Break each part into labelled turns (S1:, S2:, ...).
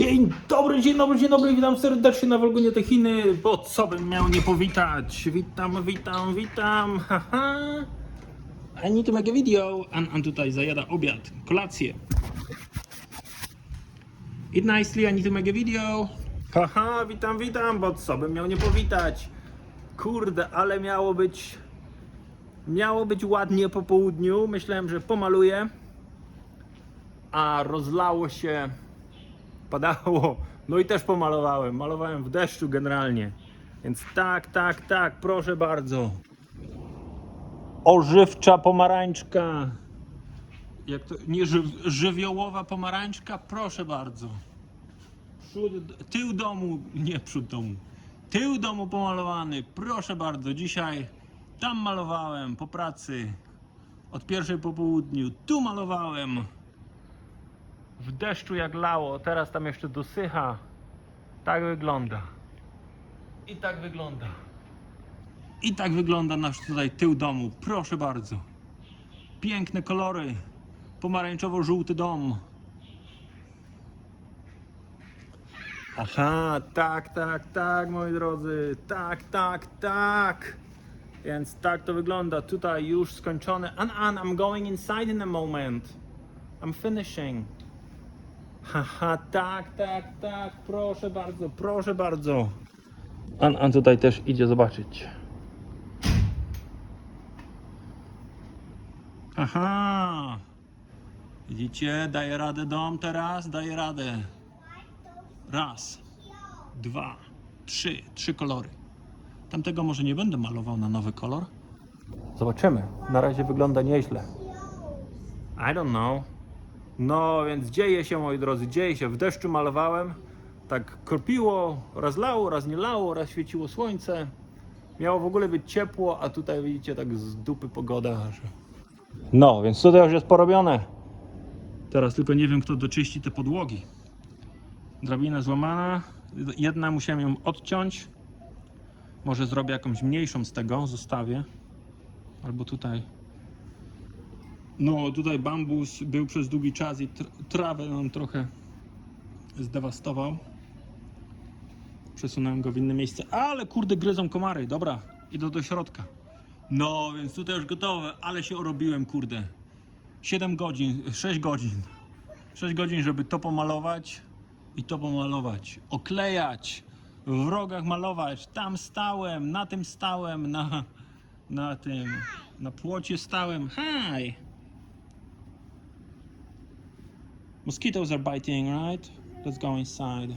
S1: Dzień dobry, dzień dobry, dzień dobry, witam serdecznie na Wolgonie te Chiny, bo co bym miał nie powitać? Witam, witam, witam, haha. I need to make a video. An, an tutaj zajada obiad, kolację. Eat nicely, I need to make a video. Haha, witam, witam, bo co bym miał nie powitać? Kurde, ale miało być... Miało być ładnie po południu, myślałem, że pomaluję. A rozlało się padało. No i też pomalowałem. Malowałem w deszczu generalnie. Więc tak, tak, tak, proszę bardzo. Ożywcza pomarańczka. Jak to? Nie ży, żywiołowa pomarańczka, proszę bardzo. Przód, tył domu, nie przód domu. Tył domu pomalowany, proszę bardzo. Dzisiaj tam malowałem po pracy. Od pierwszej po południu. Tu malowałem w deszczu jak lało, teraz tam jeszcze dosycha. Tak wygląda. I tak wygląda. I tak wygląda nasz tutaj tył domu. Proszę bardzo. Piękne kolory. Pomarańczowo-żółty dom. Aha, tak, tak, tak, moi drodzy. Tak, tak, tak. Więc tak to wygląda. Tutaj już skończone. An, an, I'm going inside in a moment. I'm finishing. Haha, tak, tak, tak, proszę bardzo, proszę bardzo. An, An tutaj też idzie zobaczyć. Aha. Widzicie, daje radę dom teraz, daje radę. Raz, dwa, trzy, trzy kolory. Tamtego może nie będę malował na nowy kolor. Zobaczymy. Na razie wygląda nieźle. I don't know. No, więc dzieje się, moi drodzy, dzieje się. W deszczu malowałem, tak kropiło, raz lało, raz nie lało, raz świeciło słońce. Miało w ogóle być ciepło, a tutaj widzicie tak z dupy pogoda, że... No, więc tutaj już jest porobione. Teraz tylko nie wiem, kto doczyści te podłogi. Drabina złamana. Jedna musiałem ją odciąć. Może zrobię jakąś mniejszą z tego, zostawię. Albo tutaj no, tutaj bambus był przez długi czas i tr- trawę nam trochę zdewastował. Przesunąłem go w inne miejsce, ale kurde gryzą komary. Dobra, idę do środka. No, więc tutaj już gotowe, ale się orobiłem, kurde. 7 godzin, 6 godzin. 6 godzin, żeby to pomalować i to pomalować. Oklejać, w rogach malować. Tam stałem, na tym stałem, na, na tym, na płocie stałem. Hi! Mosquitoes are biting, right? Let's go inside.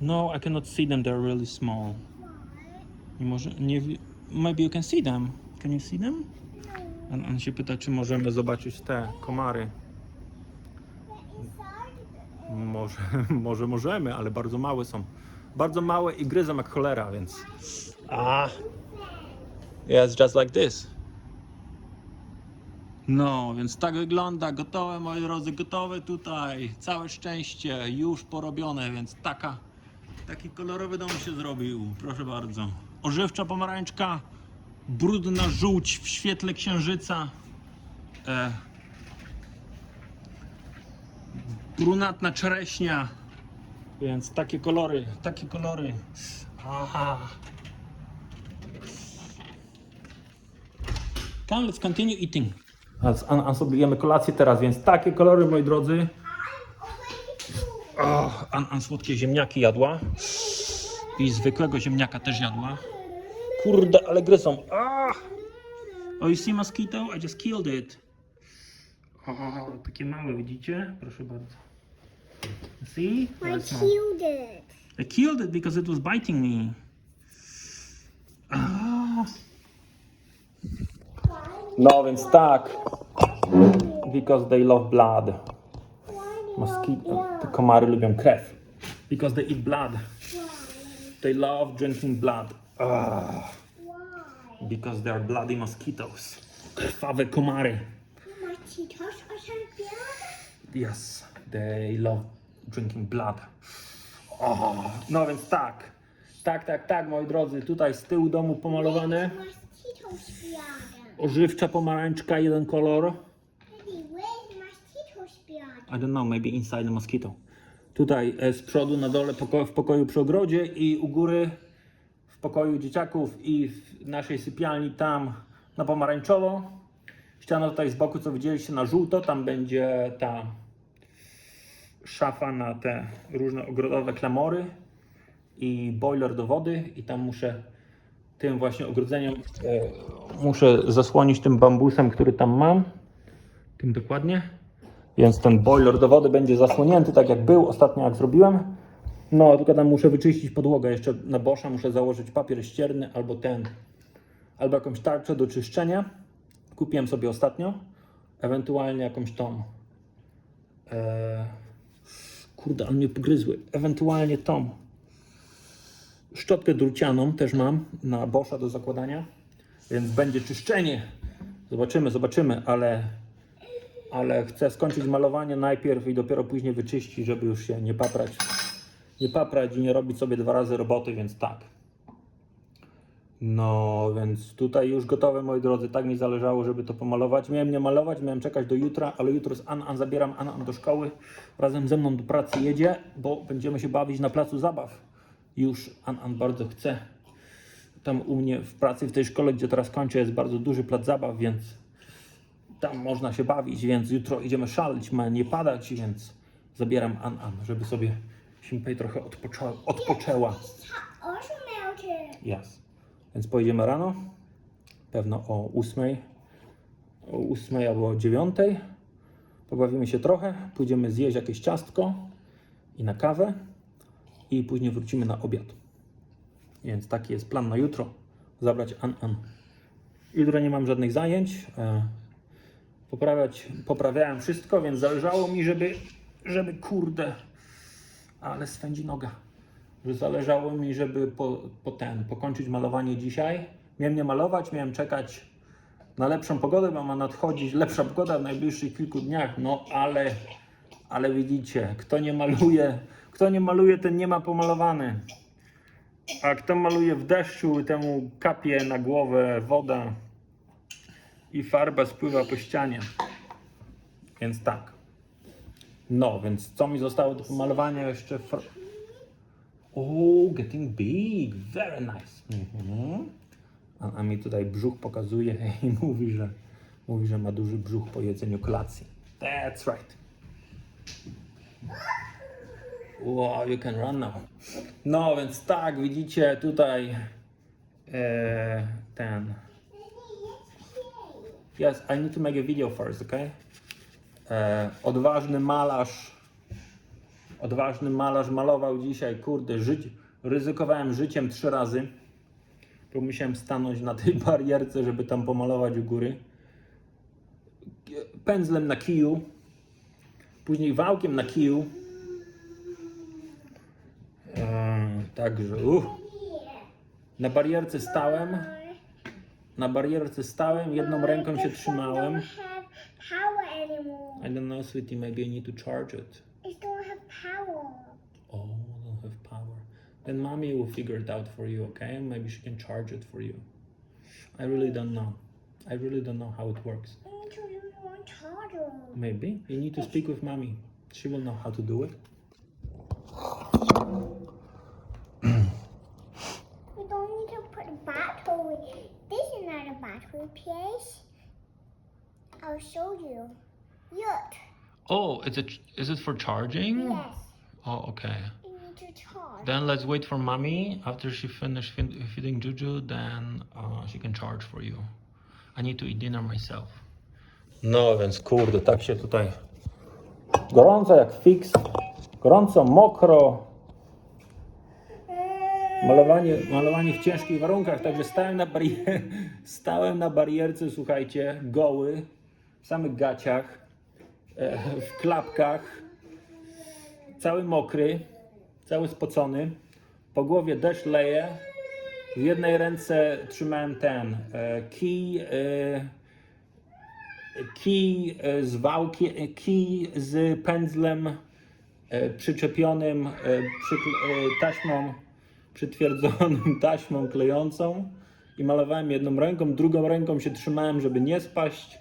S1: No, I cannot see them. They're really small. Maybe you can see them. Can you see them? On, on się pyta, czy możemy zobaczyć te komary. Może, może możemy, ale bardzo małe są. Bardzo małe i gryzą jak cholera, więc... Ah. Yes, just like this. No, więc tak wygląda. Gotowe, moi drodzy, gotowe tutaj. Całe szczęście, już porobione, więc taka, taki kolorowy dom się zrobił. Proszę bardzo. Ożywcza pomarańczka, brudna żółć w świetle księżyca. E, brunatna czereśnia. Więc takie kolory, takie kolory. Aha. Come, let's continue eating. A, a sobie jemy kolację teraz, więc takie kolory, moi drodzy. Oh, An, An słodkie ziemniaki jadła. I zwykłego ziemniaka też jadła. Kurde, ale gryzą. Ah! Oh, you see mosquito? I just killed it. O, takie małe, widzicie? Proszę bardzo. See?
S2: I killed it.
S1: I killed it because it was biting me. No więc tak. Because they love blood. Mosquito, te komary lubią krew. Because they eat blood. They love drinking blood.
S2: Why?
S1: Because they are bloody mosquitoes. Krwawe komary. Yes, they love drinking blood. O, no więc tak. Tak, tak, tak, moi drodzy. Tutaj z tyłu domu pomalowane.
S2: Mosquitoes bad.
S1: Ożywcza pomarańczka, jeden kolor. I don't know, maybe inside the mosquito. Tutaj e, z przodu, na dole poko w pokoju przy ogrodzie i u góry w pokoju dzieciaków i w naszej sypialni tam na pomarańczowo. Ściana tutaj z boku, co widzieliście na żółto, tam będzie ta szafa na te różne ogrodowe klamory i boiler do wody i tam muszę tym właśnie ogrodzeniem e, muszę zasłonić tym bambusem, który tam mam. Tym dokładnie. Więc ten boiler do wody będzie zasłonięty tak jak był ostatnio jak zrobiłem. No, tylko tam muszę wyczyścić podłogę jeszcze na bosza, muszę założyć papier ścierny albo ten, albo jakąś tarczę do czyszczenia. Kupiłem sobie ostatnio, ewentualnie jakąś tą e, kurde, ale mnie pogryzły, ewentualnie tą szczotkę drucianą też mam na bosza do zakładania, więc będzie czyszczenie. Zobaczymy, zobaczymy, ale ale chcę skończyć malowanie najpierw i dopiero później wyczyścić, żeby już się nie paprać. Nie paprać i nie robić sobie dwa razy roboty, więc tak. No, więc tutaj już gotowe, moi drodzy. Tak mi zależało, żeby to pomalować. Miałem nie malować, miałem czekać do jutra, ale jutro z An, An zabieram An, do szkoły. Razem ze mną do pracy jedzie, bo będziemy się bawić na placu zabaw. Już An, An bardzo chce. Tam u mnie w pracy, w tej szkole, gdzie teraz kończę, jest bardzo duży plac zabaw, więc tam można się bawić, więc jutro idziemy szaleć, ma nie padać, więc zabieram An An, żeby sobie Simpej trochę odpoczęła. odpoczęła. Yes. Więc pojedziemy rano, pewno o 8, o 8 albo o 9. Pobawimy się trochę, pójdziemy zjeść jakieś ciastko i na kawę i później wrócimy na obiad. Więc taki jest plan na jutro. Zabrać An An. Jutro nie mam żadnych zajęć. E, poprawiać, poprawiałem wszystko, więc zależało mi, żeby, żeby kurde, ale swędzi noga, że zależało mi, żeby po, po ten, pokończyć malowanie dzisiaj. Miałem nie malować, miałem czekać na lepszą pogodę, bo ma nadchodzić lepsza pogoda w najbliższych kilku dniach, no ale, ale widzicie, kto nie maluje, kto nie maluje, ten nie ma pomalowane. A kto maluje w deszczu, temu kapie na głowę woda i farba spływa po ścianie. Więc tak. No, więc co mi zostało do pomalowania jeszcze? Fr... Oh, getting big. Very nice. Mhm. A, a mi tutaj brzuch pokazuje i mówi, że mówi, że ma duży brzuch po jedzeniu kolacji. That's right. Wow, you can run now. No, więc tak, widzicie tutaj e, ten. Yes, I need to make a video first, okay? E, odważny malarz, odważny malarz malował dzisiaj, kurde, żyć, ryzykowałem życiem trzy razy, bo musiałem stanąć na tej barierce, żeby tam pomalować u góry. Pędzlem na kiju, później wałkiem na kiju. E, także, uh, na barierce stałem, na barierce stałem, jedną ręką się trzymałem. I don't know, sweetie. Maybe I need to charge it.
S2: It don't have power.
S1: Oh, don't have power. Then mommy will figure it out for you, okay? Maybe she can charge it for you. I really don't know. I really don't know how it works. Maybe you need to speak with mommy. She will know how to do it.
S2: Battery. This is not a battery place. I'll show you. Look.
S1: Oh, is it is it for charging?
S2: Yes.
S1: Oh, okay.
S2: You need to charge.
S1: Then let's wait for mommy. After she finish fin- feeding Juju, then uh, she can charge for you. I need to eat dinner myself. No więc kurde, tak się tutaj gorąco jak fix, gorąco, mokro, malowanie, malowanie w ciężkich warunkach, także stałem na, barier- stałem na barierce, słuchajcie, goły, w samych gaciach, e, w klapkach, cały mokry, cały spocony, po głowie deszcz leje, w jednej ręce trzymałem ten e, kij, e, kij z wałkiem, kij z pędzlem przyczepionym taśmą, przytwierdzonym taśmą klejącą i malowałem jedną ręką, drugą ręką się trzymałem, żeby nie spaść.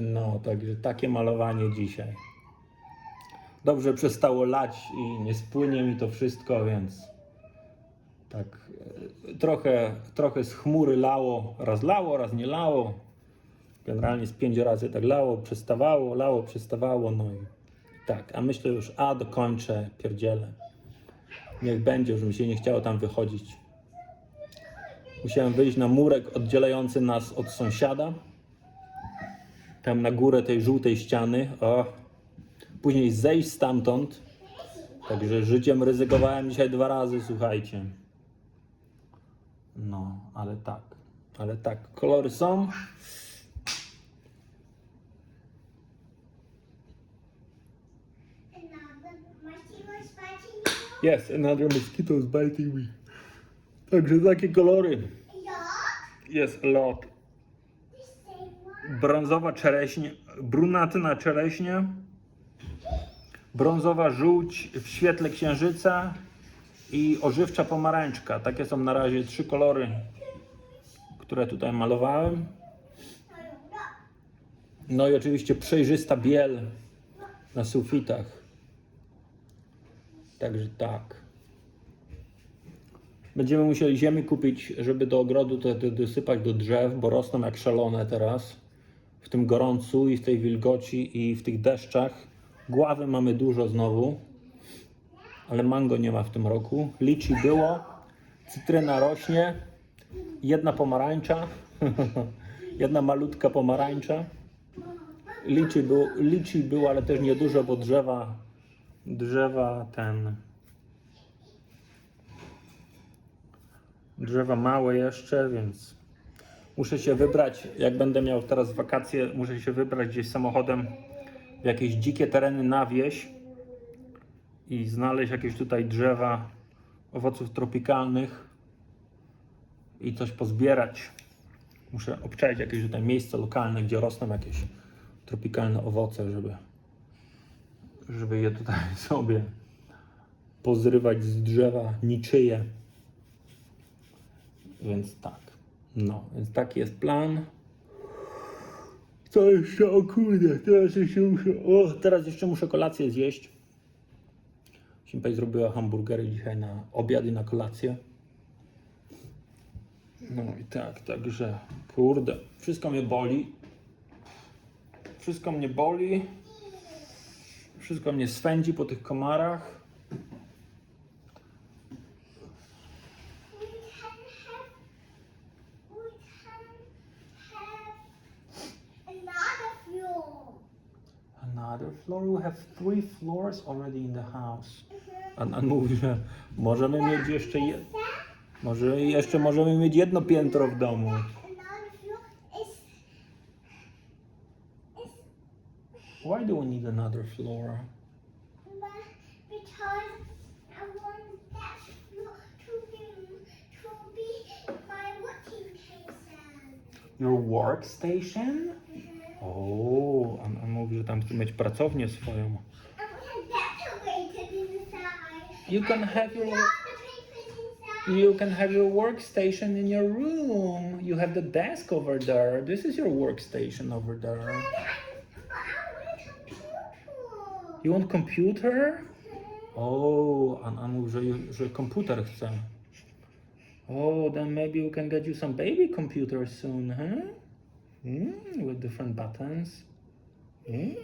S1: No, także takie malowanie dzisiaj. dobrze przestało lać i nie spłynie mi to wszystko, więc tak e, trochę, trochę z chmury lało, raz lało, raz nie lało. Generalnie z pięć razy tak lało, przestawało, lało, przestawało, no i tak. A myślę już, a dokończę, pierdzielę. Niech będzie, już mi się nie chciało tam wychodzić. Musiałem wyjść na murek oddzielający nas od sąsiada. Tam na górę tej żółtej ściany. O. Później zejść stamtąd. Także życiem ryzykowałem dzisiaj dwa razy, słuchajcie. No, ale tak. Ale tak, kolory są.
S2: Another mosquito is biting you.
S1: Yes, another mosquito is biting me. Także takie kolory. Jest lot. Brązowa czereśnie, brunatna czereśnia, brązowa żółć w świetle księżyca i ożywcza pomarańczka. Takie są na razie trzy kolory, które tutaj malowałem. No i oczywiście przejrzysta biel na sufitach. Także tak. Będziemy musieli ziemi kupić, żeby do ogrodu to, to dosypać do drzew, bo rosną jak szalone teraz. W tym gorącu i w tej wilgoci i w tych deszczach. Gławy mamy dużo znowu, ale mango nie ma w tym roku. Liczy było, cytryna rośnie, jedna pomarańcza, jedna malutka pomarańcza. Liczy był, liczy było, ale też niedużo, bo drzewa, drzewa ten, drzewa małe jeszcze, więc muszę się wybrać, jak będę miał teraz wakacje, muszę się wybrać gdzieś samochodem w jakieś dzikie tereny na wieś i znaleźć jakieś tutaj drzewa owoców tropikalnych i coś pozbierać. Muszę obczaić jakieś tutaj miejsce lokalne, gdzie rosną jakieś tropikalne owoce, żeby, żeby je tutaj sobie pozrywać z drzewa niczyje. Więc tak. No, więc taki jest plan. Co jeszcze? O kurde, teraz jeszcze muszę. O, teraz jeszcze muszę kolację zjeść. Simpej zrobiła hamburgery dzisiaj na obiad i na kolację. No i tak, także kurde, wszystko mnie boli. Wszystko mnie boli. Wszystko mnie swędzi po tych komarach.
S2: Another floor.
S1: We have three floors already in the house. A on mówi, że możemy mieć jeszcze je, może jeszcze możemy mieć jedno piętro w domu. Why do we need another floor?
S2: because I want that floor to be to be my working station.
S1: Your workstation? O, on, on mówi, że tam chce mieć pracownię swoją.
S2: I want that decorated inside.
S1: You can have your
S2: Not the papers inside.
S1: you can have your workstation in your room. You have the desk over there. This is your workstation over there.
S2: I, but I want a computer.
S1: You want computer? Oh, on, on mówi, że, że komputer chce. Oh, then maybe we can get you some baby computers soon, huh? Hmm, with different buttons.
S2: I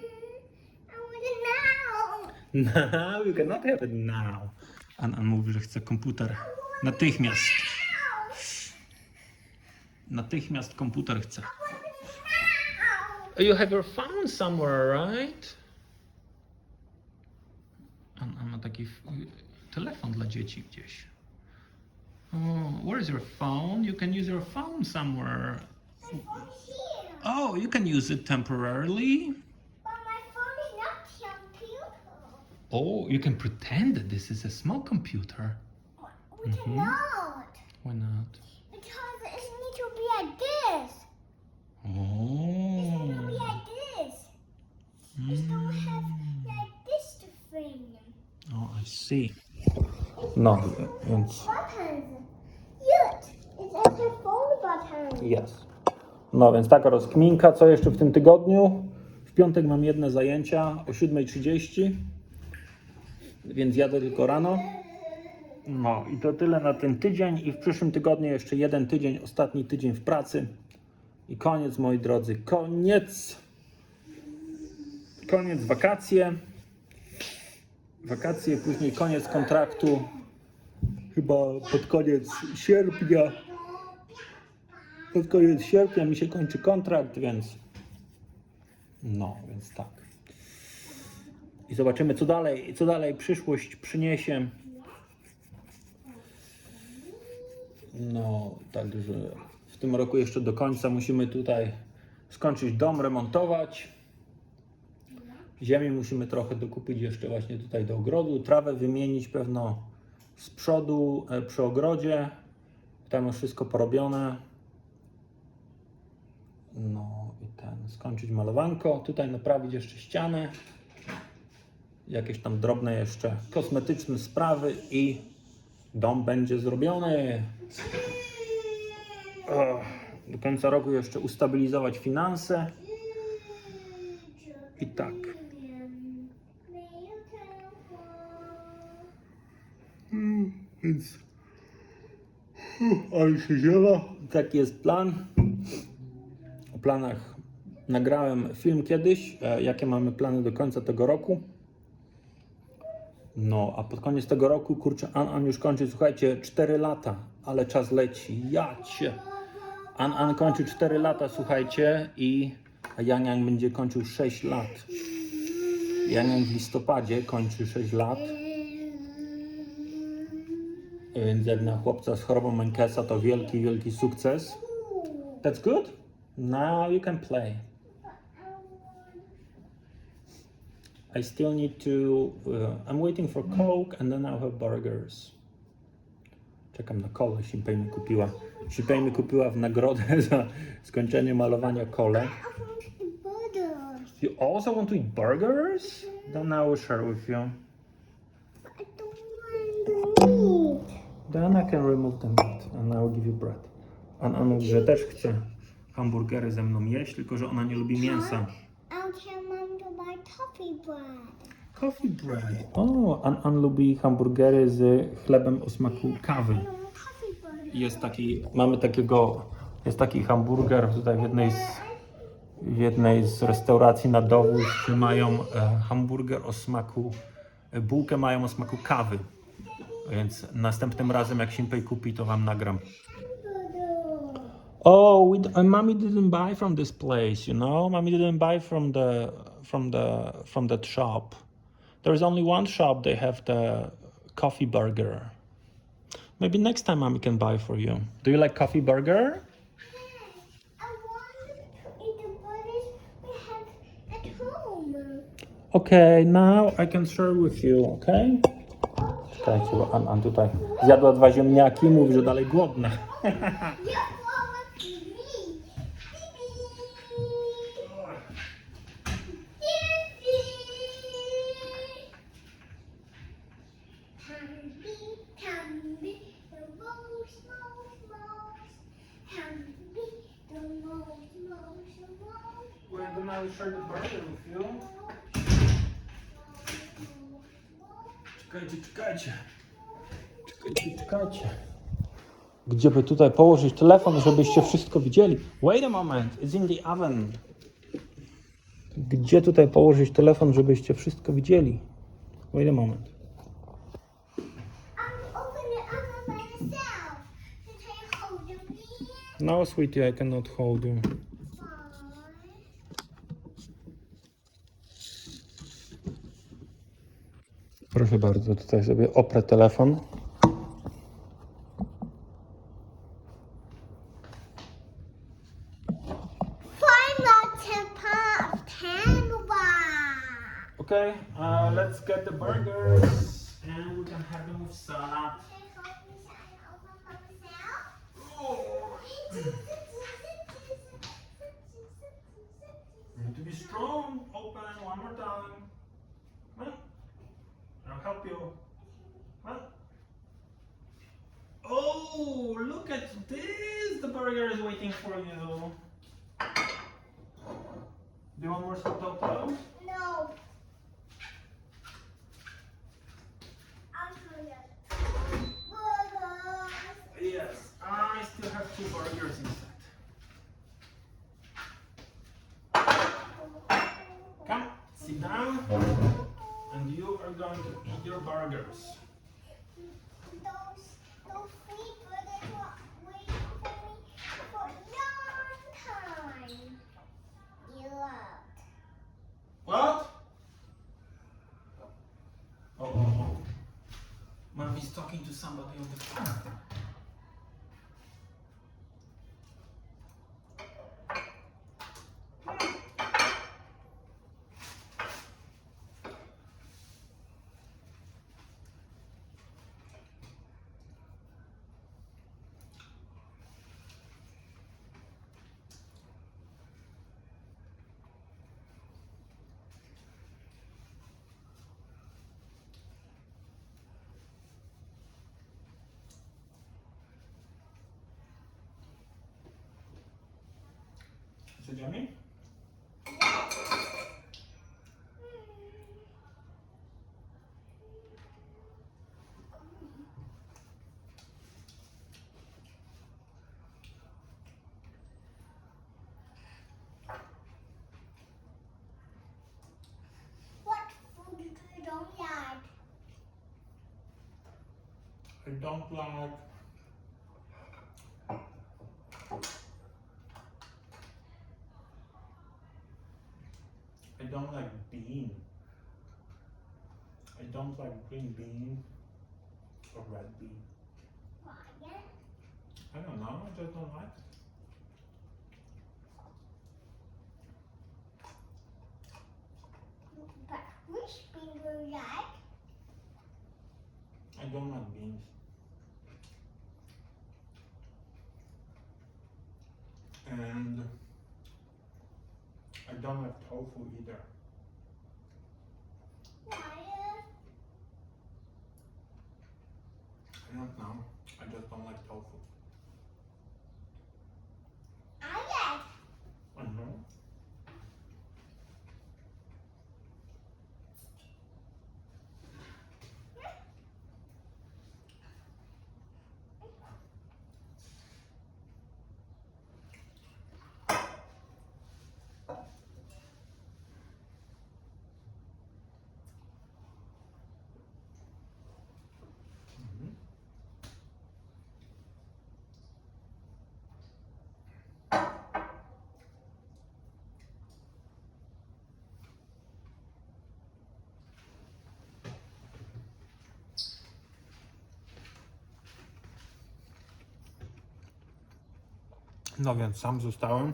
S2: want it now.
S1: No, you cannot have it now. On, on mówi, że chce komputer. Natychmiast. Natychmiast komputer chce. You have your phone somewhere, right? On, on ma taki telefon dla dzieci gdzieś. Oh, where is your phone? You can use your phone somewhere.
S2: My phone here.
S1: Oh, you can use it temporarily.
S2: But my phone is not computer.
S1: Oh, you can pretend that this is a small computer.
S2: We mm-hmm. cannot.
S1: Why not?
S2: Because it needs to be like this.
S1: Oh.
S2: It needs to be like this. It don't have
S1: I see. No, więc jest. No, więc taka rozkminka. Co jeszcze w tym tygodniu? W piątek mam jedne zajęcia o 7.30. więc jadę tylko rano. No i to tyle na ten tydzień i w przyszłym tygodniu jeszcze jeden tydzień, ostatni tydzień w pracy. I koniec, moi drodzy, koniec. Koniec wakacje. Wakacje, później koniec kontraktu. Chyba pod koniec sierpnia. Pod koniec sierpnia mi się kończy kontrakt, więc. No, więc tak. I zobaczymy, co dalej, co dalej przyszłość przyniesie. No, także w tym roku jeszcze do końca musimy tutaj skończyć dom, remontować. Ziemi musimy trochę dokupić jeszcze właśnie tutaj do ogrodu. Trawę wymienić pewno z przodu e, przy ogrodzie. Tam już wszystko porobione. No i ten, skończyć malowanko. Tutaj naprawić jeszcze ścianę. Jakieś tam drobne jeszcze kosmetyczne sprawy i dom będzie zrobiony. Do końca roku jeszcze ustabilizować finanse. I tak. Więc. Ale się ziewa. Taki jest plan. O planach nagrałem film kiedyś. E, jakie mamy plany do końca tego roku. No, a pod koniec tego roku, kurczę, An An już kończy, słuchajcie, 4 lata, ale czas leci. Ja cię. An An kończy 4 lata, słuchajcie, i Yang będzie kończył 6 lat. Yang w listopadzie kończy 6 lat. Więc jak na chłopca z chorobą Menkesa to wielki, wielki sukces. That's good. Now you can play. I still need to. Uh, I'm waiting for Coke and then I'll have burgers. Czekam na kolę. Simpej mi kupiła. Simpej mi kupiła w nagrodę za skończenie malowania kole. You also want to eat burgers? Then I will share with you.
S2: I don't want to eat.
S1: Then I can remove the meat and I will give you bread. An Anu, że też chce hamburgery ze mną jeść, tylko że ona nie lubi mięsa.
S2: I'll tell mom to buy toffee bread.
S1: Coffee bread. O, An, An lubi hamburgery z chlebem o smaku kawy.
S2: I want bread.
S1: Jest taki, mamy takiego, jest taki hamburger tutaj w jednej z, w jednej z restauracji na dowóz, mają e, hamburger o smaku, e, bułkę mają o smaku kawy. Więc następnym razem jak Simpej kupi, to wam nagram. Oh, we, d- uh, mommy didn't buy from this place, you know. Mommy didn't buy from the from the from that shop. There is only one shop. They have the coffee burger. Maybe next time mommy can buy for you. Do you like coffee burger?
S2: I want to eat the burgers we have at home.
S1: Okay, now I can share with you, okay? Czekajcie, bo An, An tutaj zjadła dwa ziemniaki, mówi, że dalej głodna. Czekajcie, czekajcie. Czekajcie, czekajcie. Gdzie by tutaj położyć telefon, żebyście wszystko widzieli? Wait a moment, it's in the oven. Gdzie tutaj położyć telefon, żebyście wszystko widzieli? Wait a moment. No, sweetie, I cannot hold you. Proszę bardzo, tutaj sobie oprę telefon. And you are going to eat your burgers.
S2: Those, those three brothers were waiting for me for a long time. You loved.
S1: What? Oh, oh, oh. Mommy's talking to somebody on the phone.
S2: Like?
S1: I don't like. I don't like bean. I don't like green bean or red bean. I don't know. I just don't like.
S2: But which bean do you like?
S1: I don't like beans. And I don't like tofu either.
S2: Why?
S1: I don't know. I just don't like tofu. No więc sam zostałem.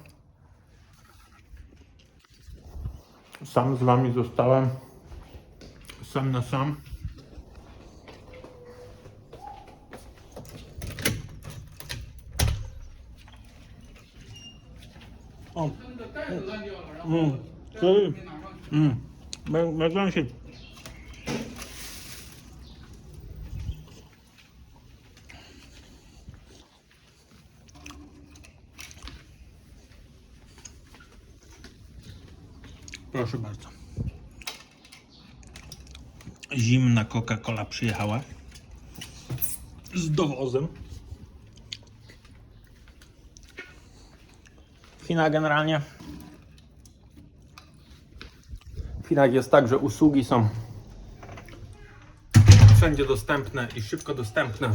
S1: Sam z wami zostałem. Sam na sam. O. Mm. Mm. Mm. Bez, bez Proszę bardzo. Zimna Coca-Cola przyjechała z dowozem. W Chinach generalnie w Chinach jest tak, że usługi są wszędzie dostępne i szybko dostępne.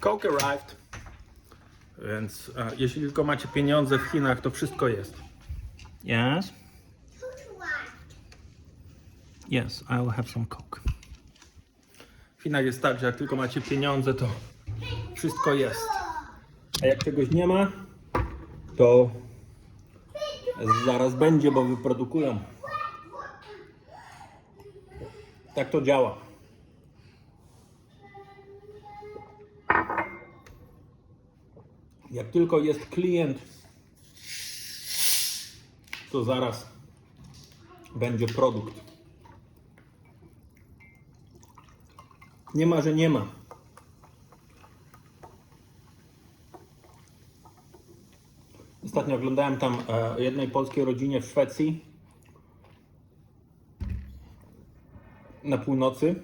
S1: Coke arrived. Więc e, jeśli tylko macie pieniądze w Chinach, to wszystko jest. Yes? Yes, I will have some Coke. Chinach jest tak, że jak tylko macie pieniądze, to wszystko jest. A jak czegoś nie ma, to zaraz będzie, bo wyprodukują. Tak to działa. Jak tylko jest klient, to zaraz będzie produkt. Nie ma, że nie ma. Ostatnio oglądałem tam e, jednej polskiej rodzinie w Szwecji na północy.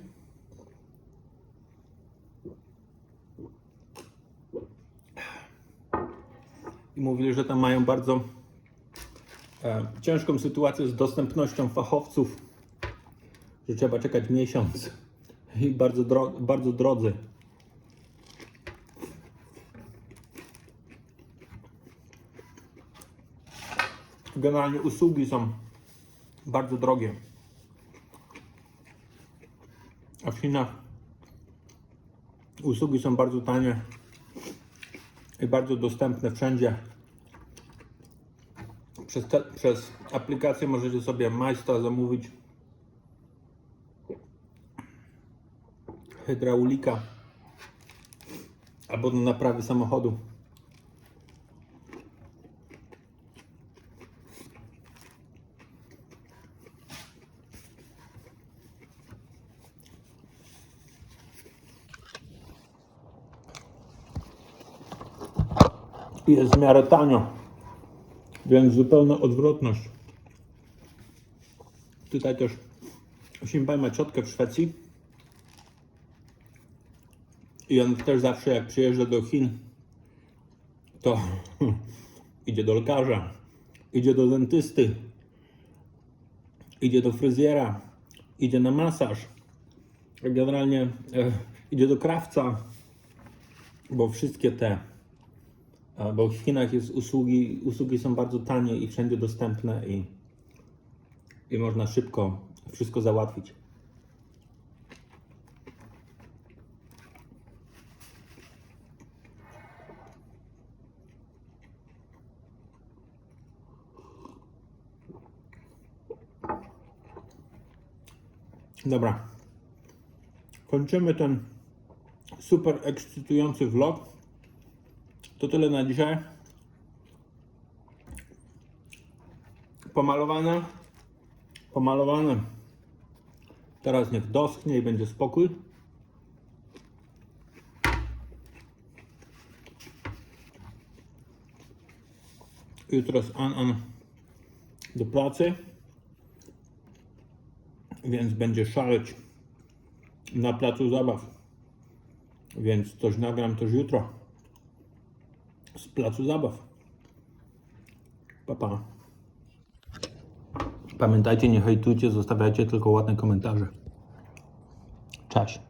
S1: I mówili, że tam mają bardzo ciężką sytuację z dostępnością fachowców, że trzeba czekać miesiąc i bardzo, dro, bardzo drodzy. Generalnie usługi są bardzo drogie. A w Chinach usługi są bardzo tanie i bardzo dostępne wszędzie. Przez, te, przez aplikację możecie sobie majstra zamówić. Hydraulika. Albo do naprawy samochodu. Jest w miarę tanio, więc zupełna odwrotność. Tutaj też Shimpay ma ciotkę w Szwecji i on też zawsze jak przyjeżdża do Chin, to idzie do lekarza, idzie do dentysty, idzie do fryzjera, idzie na masaż, generalnie e, idzie do krawca, bo wszystkie te, bo w Chinach jest usługi, usługi są bardzo tanie i wszędzie dostępne i, i można szybko wszystko załatwić. Dobra. Kończymy ten super ekscytujący vlog. To tyle na dzisiaj. Pomalowane. Pomalowane. Teraz niech doschnie i będzie spokój. Jutro z An-An do pracy więc będzie szaleć na placu zabaw. Więc coś nagram też jutro z placu zabaw. Pa, pa. Pamiętajcie, nie hejtujcie, zostawiajcie tylko ładne komentarze. Cześć.